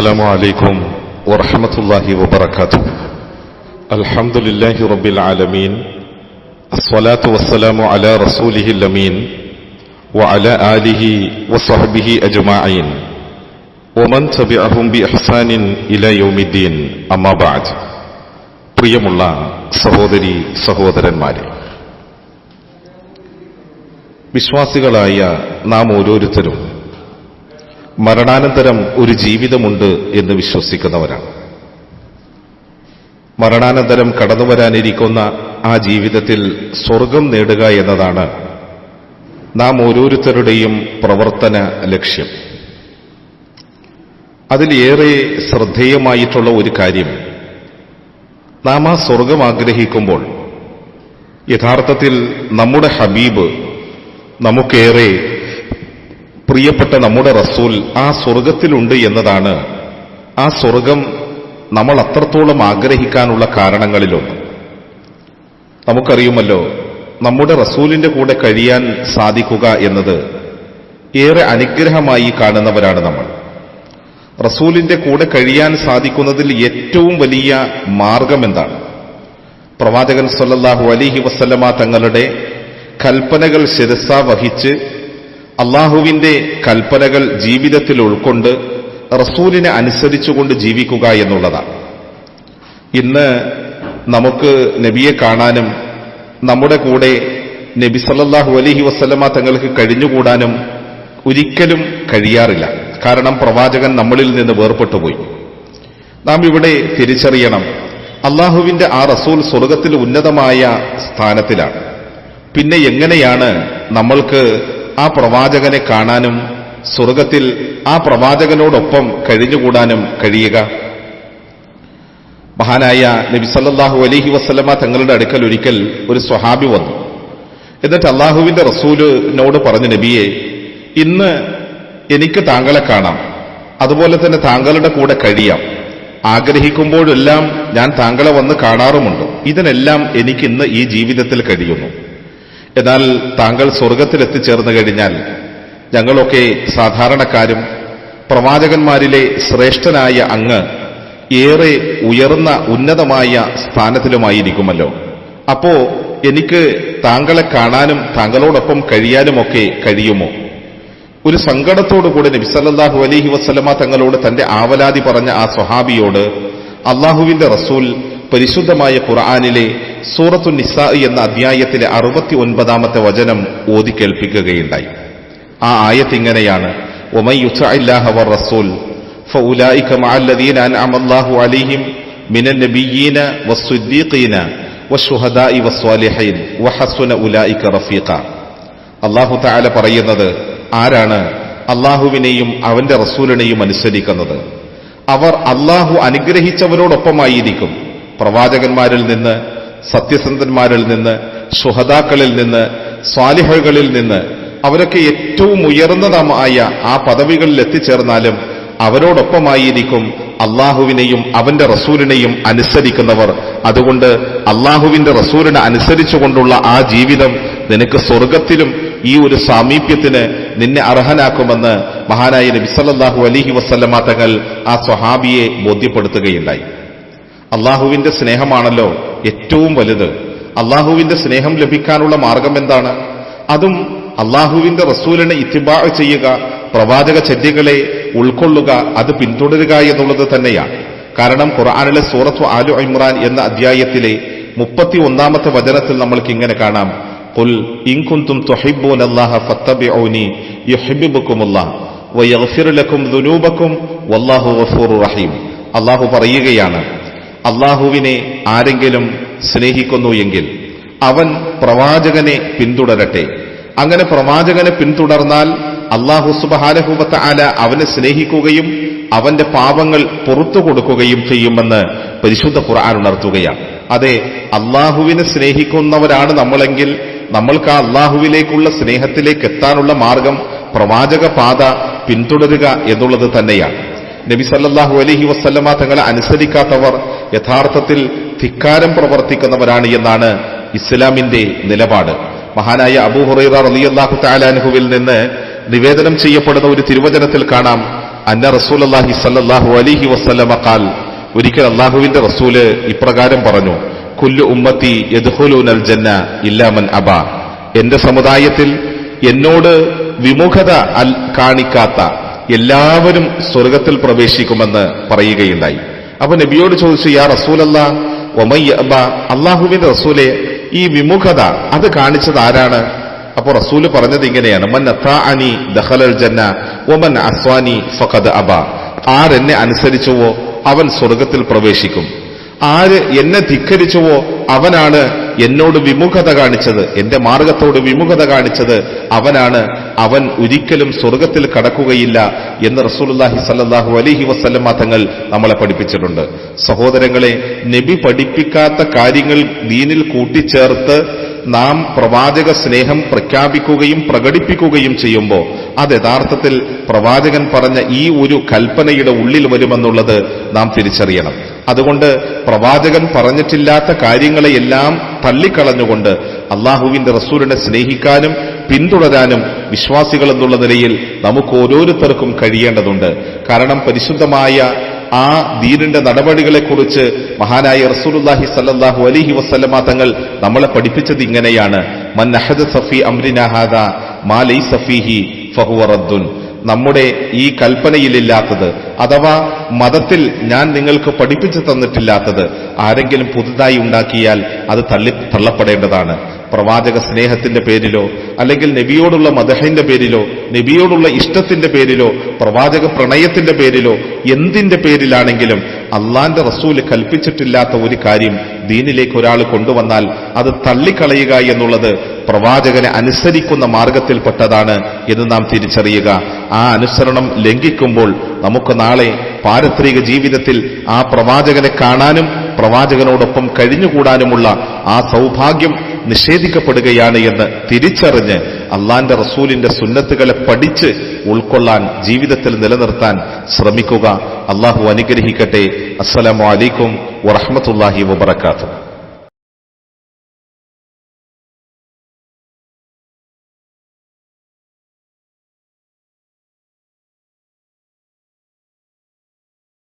السلام عليكم ورحمة الله وبركاته الحمد لله رب العالمين الصلاة والسلام على رسوله الأمين وعلى آله وصحبه أجمعين ومن تبعهم بإحسان إلى يوم الدين أما بعد പ്രിയമുള്ള സഹോദരി സഹോദരന്മാരെ വിശ്വാസികളായ നാം ഓരോരുത്തരും മരണാനന്തരം ഒരു ജീവിതമുണ്ട് എന്ന് വിശ്വസിക്കുന്നവരാണ്. മരണാനന്തരം കടന്നു വരാനിരിക്കുന്ന ആ ജീവിതത്തിൽ സ്വർഗം നേടുക എന്നതാണ് നാം ഓരോരുത്തരുടെയും പ്രവർത്തന ലക്ഷ്യം. അതിലേറെ ശ്രദ്ധേയമായിട്ടുള്ള ഒരു കാര്യം നാം ആ സ്വർഗം ആഗ്രഹിക്കുമ്പോൾ യഥാർത്ഥത്തിൽ നമ്മുടെ ഹബീബ് നമുക്കേറെ പ്രിയപ്പെട്ട നമ്മുടെ റസൂൽ ആ സ്വർഗത്തിലുണ്ട് എന്നതാണ്. ആ സ്വർഗം നമ്മൾ അത്രത്തോളം ആഗ്രഹിക്കാനുള്ള കാരണങ്ങളിലൊന്ന്. നമുക്കറിയുമല്ലോ നമ്മുടെ റസൂലിന്റെ കൂടെ കഴിയാൻ സാധിക്കുക എന്നത് ഏറെ അനുഗ്രഹമായി കാണുന്നവരാണ് നമ്മൾ. റസൂലിന്റെ കൂടെ കഴിയാൻ സാധിക്കുന്നതിൽ ഏറ്റവും വലിയ മാർഗം എന്താണ്? പ്രവാചകൻ സല്ലല്ലാഹു അലിഹി വസ്ലമ തങ്ങളുടെ കൽപ്പനകൾ ശിരസ വഹിച്ച് അള്ളാഹുവിന്റെ കൽപ്പനകൾ ജീവിതത്തിൽ ഉൾക്കൊണ്ട് റസൂലിനെ അനുസരിച്ചുകൊണ്ട് ജീവിക്കുക എന്നുള്ളതാണ്. ഇന്ന് നമുക്ക് നബിയെ കാണാനും നമ്മുടെ കൂടെ നബി സല്ലാഹു അലഹി വസല്ലമ തങ്ങൾക്ക് കഴിഞ്ഞുകൂടാനും ഒരിക്കലും കഴിയാറില്ല. കാരണം പ്രവാചകൻ നമ്മളിൽ നിന്ന് വേർപെട്ടുപോയി നാം ഇവിടെ തിരിച്ചറിയണം അള്ളാഹുവിന്റെ ആ റസൂൽ സ്വർഗത്തിൽ ഉന്നതമായ സ്ഥാനത്തിലാണ്. പിന്നെ എങ്ങനെയാണ് നമ്മൾക്ക് ആ പ്രവാചകനെ കാണാനും സ്വർഗത്തിൽ ആ പ്രവാചകനോടൊപ്പം കഴിഞ്ഞുകൂടാനും കഴിയുക. മഹാനായ നബി സല്ലാഹു അലഹി വസ്ലമ തങ്ങളുടെ അടുക്കൽ ഒരിക്കൽ ഒരു സ്വഹാബി വന്നു. എന്നിട്ട് അള്ളാഹുവിന്റെ റസൂലിനോട് പറഞ്ഞു നബിയെ ഇന്ന് എനിക്ക് താങ്കളെ കാണാം. അതുപോലെ തന്നെ താങ്കളുടെ കൂടെ കഴിയാം. ആഗ്രഹിക്കുമ്പോഴെല്ലാം ഞാൻ താങ്കളെ വന്ന് കാണാറുമുണ്ട്. ഇതിനെല്ലാം എനിക്ക് ഇന്ന് ഈ ജീവിതത്തിൽ കഴിയുന്നു. എന്നാൽ താങ്കൾ സ്വർഗത്തിലെത്തിച്ചേർന്നു കഴിഞ്ഞാൽ ഞങ്ങളൊക്കെ സാധാരണക്കാരും പ്രവാചകന്മാരിലെ ശ്രേഷ്ഠനായ അങ്ങ് ഏറെ ഉയർന്ന ഉന്നതമായ സ്ഥാനത്തിലുമായിരിക്കുമല്ലോ. അപ്പോ എനിക്ക് താങ്കളെ കാണാനും താങ്കളോടൊപ്പം കഴിയാനുമൊക്കെ കഴിയുമോ? ഒരു സങ്കടത്തോടുകൂടി നബിസല്ലാഹു അലഹി വസ്ലമ തങ്ങളോട് തന്റെ ആവലാതി പറഞ്ഞ ആ സ്വഹാബിയോട് അള്ളാഹുവിന്റെ റസൂൽ പരിശുദ്ധമായ ഖുർആാനിലെ സൂറത്തു നിസാ എന്ന അധ്യായത്തിലെ അറുപത്തി ഒൻപതാമത്തെ വചനം ഓതി കേൾപ്പിക്കുകയുണ്ടായി ആ ആയത്ത് ഇങ്ങനെയാണ് ومن يطع الله والرسول فأولئك مع الذين أنعم الله عليهم من النبيين والصديقين والشهداء والصالحين وحسن أولئك رفيقا അള്ളാഹു താല പറയുന്നത് ആരാണ് അള്ളാഹുവിനെയും അവന്റെ റസൂലിനെയും അനുസരിക്കുന്നത് അവർ അള്ളാഹു അനുഗ്രഹിച്ചവരോടൊപ്പമായിരിക്കും പ്രവാചകന്മാരിൽ നിന്ന് സത്യസന്ധന്മാരിൽ നിന്ന് സുഹതാക്കളിൽ നിന്ന് സ്വാലിഹകളിൽ നിന്ന് അവരൊക്കെ ഏറ്റവും ഉയർന്നതമായ ആ പദവികളിൽ എത്തിച്ചേർന്നാലും അവരോടൊപ്പമായിരിക്കും അള്ളാഹുവിനെയും അവന്റെ റസൂലിനെയും അനുസരിക്കുന്നവർ. അതുകൊണ്ട് അള്ളാഹുവിന്റെ റസൂലിനെ അനുസരിച്ചുകൊണ്ടുള്ള ആ ജീവിതം നിനക്ക് സ്വർഗത്തിലും ഈ ഒരു സാമീപ്യത്തിന് നിന്നെ അർഹനാക്കുമെന്ന് മഹാനായ നബി സല്ലല്ലാഹു അലിഹി വസല്ലമ തങ്ങൾ ആ സ്വഹാബിയെ ബോധ്യപ്പെടുത്തുകയുണ്ടായി. അള്ളാഹുവിന്റെ സ്നേഹമാണല്ലോ ഏറ്റവും വലുത് അള്ളാഹുവിന്റെ സ്നേഹം ലഭിക്കാനുള്ള മാർഗം എന്താണ് അതും അള്ളാഹുവിന്റെ റസൂലിനെ ഇത്തിബാ ചെയ്യുക പ്രവാചക ചര്യകളെ ഉൾക്കൊള്ളുക അത് പിന്തുടരുക എന്നുള്ളത് തന്നെയാണ് കാരണം ഖുർആാനിലെ സൂറത്തു ആലു ഇമ്രാൻ എന്ന അധ്യായത്തിലെ മുപ്പത്തി ഒന്നാമത്തെ വചനത്തിൽ നമ്മൾക്ക് ഇങ്ങനെ കാണാം قل إن كنتم تحبون الله فاتبعوني يحببكم الله ويغفر لكم ذنوبكم والله غفور رحيم അള്ളാഹു പറയുകയാണ് അള്ളാഹുവിനെ ആരെങ്കിലും സ്നേഹിക്കുന്നു എങ്കിൽ അവൻ പ്രവാചകനെ പിന്തുടരട്ടെ. അങ്ങനെ പ്രവാചകനെ പിന്തുടർന്നാൽ അള്ളാഹു സുബഹാനഹൂബത്ത് ആല അവനെ സ്നേഹിക്കുകയും അവന്റെ പാപങ്ങൾ പുറത്തു കൊടുക്കുകയും ചെയ്യുമെന്ന് പരിശുദ്ധ ഖുർആൻ ഉണർത്തുകയാണ്. അതെ അള്ളാഹുവിനെ സ്നേഹിക്കുന്നവരാണ് നമ്മളെങ്കിൽ നമ്മൾക്ക് ആ അള്ളാഹുവിലേക്കുള്ള സ്നേഹത്തിലേക്ക് എത്താനുള്ള മാർഗം പ്രവാചക പാത പിന്തുടരുക എന്നുള്ളത് തന്നെയാണ്. നബി സല്ലാഹു അലഹി വസല്ലമ തങ്ങളെ അനുസരിക്കാത്തവർ യഥാർത്ഥത്തിൽ ധിക്കാരം പ്രവർത്തിക്കുന്നവരാണ് എന്നാണ് ഇസ്ലാമിന്റെ നിലപാട്. മഹാനായ അബൂഹുറൈറ റലിയല്ലാഹു അൻഹുവിൽ നിന്ന് നിവേദനം ചെയ്യപ്പെടുന്ന ഒരു തിരുവചനത്തിൽ കാണാം അന്ന റസൂലല്ലാഹി സല്ലാഹു അലൈഹി വസല്ലമ ഖാൽ ഒരിക്കൽ അള്ളാഹുവിന്റെ റസൂൽ ഇപ്രകാരം പറഞ്ഞു കുല്ലു ഉമ്മത്തി യദ്ഹുലൂനൽ ജന്ന ഇല്ലാമൻ അബ എന്റെ സമുദായത്തിൽ എന്നോട് വിമുഖത കാണിക്കാത്ത എല്ലാവരും സ്വർഗത്തിൽ പ്രവേശിക്കുമെന്ന് പറയുകയുണ്ടായി. അപ്പൊ നബിയോട് ചോദിച്ചു യാ റസൂലല്ല ഒമയ്യ അബ അള്ളാഹുവിന്റെ റസൂലെ ഈ വിമുഖത അത് കാണിച്ചത് ആരാണ്? അപ്പൊ റസൂൽ പറഞ്ഞത് ഇങ്ങനെയാണ് മൻ അനി ദഹലൽ ജന്ന ഒമൻ അസ്വാനി ഫഖദ് അബ. ആരെന്നെ അനുസരിച്ചുവോ അവൻ സ്വർഗത്തിൽ പ്രവേശിക്കും. ആര് എന്നെ ധിക്കരിച്ചുവോ അവനാണ് എന്നോട് വിമുഖത കാണിച്ചത് എന്റെ മാർഗത്തോട് വിമുഖത കാണിച്ചത് അവനാണ്. അവൻ ഒരിക്കലും സ്വർഗത്തിൽ കടക്കുകയില്ല എന്ന് റസൂലുല്ലാഹി സല്ലാഹു അലഹി വസ്ല്ലമ തങ്ങൾ നമ്മളെ പഠിപ്പിച്ചിട്ടുണ്ട്. സഹോദരങ്ങളെ നബി പഠിപ്പിക്കാത്ത കാര്യങ്ങൾ ദീനിൽ കൂട്ടിച്ചേർത്ത് നാം പ്രവാചക സ്നേഹം പ്രഖ്യാപിക്കുകയും പ്രകടിപ്പിക്കുകയും ചെയ്യുമ്പോൾ അത് യഥാർത്ഥത്തിൽ പ്രവാചകൻ പറഞ്ഞ ഈ ഒരു കൽപ്പനയുടെ ഉള്ളിൽ വരുമെന്നുള്ളത് നാം തിരിച്ചറിയണം. അതുകൊണ്ട് പ്രവാചകൻ പറഞ്ഞിട്ടില്ലാത്ത കാര്യങ്ങളെയെല്ലാം തള്ളിക്കളഞ്ഞുകൊണ്ട് അള്ളാഹുവിന്റെ റസൂലിനെ സ്നേഹിക്കാനും പിന്തുടരാനും വിശ്വാസികൾ എന്നുള്ള നിലയിൽ നമുക്ക് ഓരോരുത്തർക്കും കഴിയേണ്ടതുണ്ട്. കാരണം പരിശുദ്ധമായ ആ ദീനിന്റെ നടപടികളെക്കുറിച്ച് മഹാനായ റസൂലുല്ലാഹി സല്ലാഹു അലിഹി വസ്ലമ തങ്ങൾ നമ്മളെ പഠിപ്പിച്ചത് ഇങ്ങനെയാണ്. മൻ സഫി അമ്രിനാഹാദ മാ ലൈ സഫീഹി ഫഹുവറദ്ദുൻ നമ്മുടെ ഈ കൽപ്പനയിലില്ലാത്തത് അഥവാ മതത്തിൽ ഞാൻ നിങ്ങൾക്ക് പഠിപ്പിച്ചു തന്നിട്ടില്ലാത്തത് ആരെങ്കിലും പുതുതായി ഉണ്ടാക്കിയാൽ അത് തള്ളി തള്ളപ്പെടേണ്ടതാണ്. പ്രവാചക സ്നേഹത്തിന്റെ പേരിലോ അല്ലെങ്കിൽ നബിയോടുള്ള മദഹിന്റെ പേരിലോ നബിയോടുള്ള ഇഷ്ടത്തിന്റെ പേരിലോ പ്രവാചക പ്രണയത്തിന്റെ പേരിലോ എന്തിന്റെ പേരിലാണെങ്കിലും അള്ളാന്റെ റസൂൽ കൽപ്പിച്ചിട്ടില്ലാത്ത ഒരു കാര്യം ദീനിലേക്ക് ഒരാൾ കൊണ്ടുവന്നാൽ അത് തള്ളിക്കളയുക എന്നുള്ളത് പ്രവാചകനെ അനുസരിക്കുന്ന മാർഗത്തിൽപ്പെട്ടതാണ് എന്ന് നാം തിരിച്ചറിയുക. ആ അനുസരണം ലംഘിക്കുമ്പോൾ നമുക്ക് നാളെ പാരത്രിക ജീവിതത്തിൽ ആ പ്രവാചകനെ കാണാനും പ്രവാചകനോടൊപ്പം കഴിഞ്ഞുകൂടാനുമുള്ള ആ സൗഭാഗ്യം നിഷേധിക്കപ്പെടുകയാണ് എന്ന് തിരിച്ചറിഞ്ഞ് അള്ളാന്റെ റസൂലിന്റെ സുന്നത്തുകളെ പഠിച്ച് ഉൾക്കൊള്ളാൻ ജീവിതത്തിൽ നിലനിർത്താൻ ശ്രമിക്കുക. അള്ളാഹു അനുഗ്രഹിക്കട്ടെ. അസ്സലാമു അലൈക്കും വറഹമത്തല്ലാഹി വബർക്കാത്തു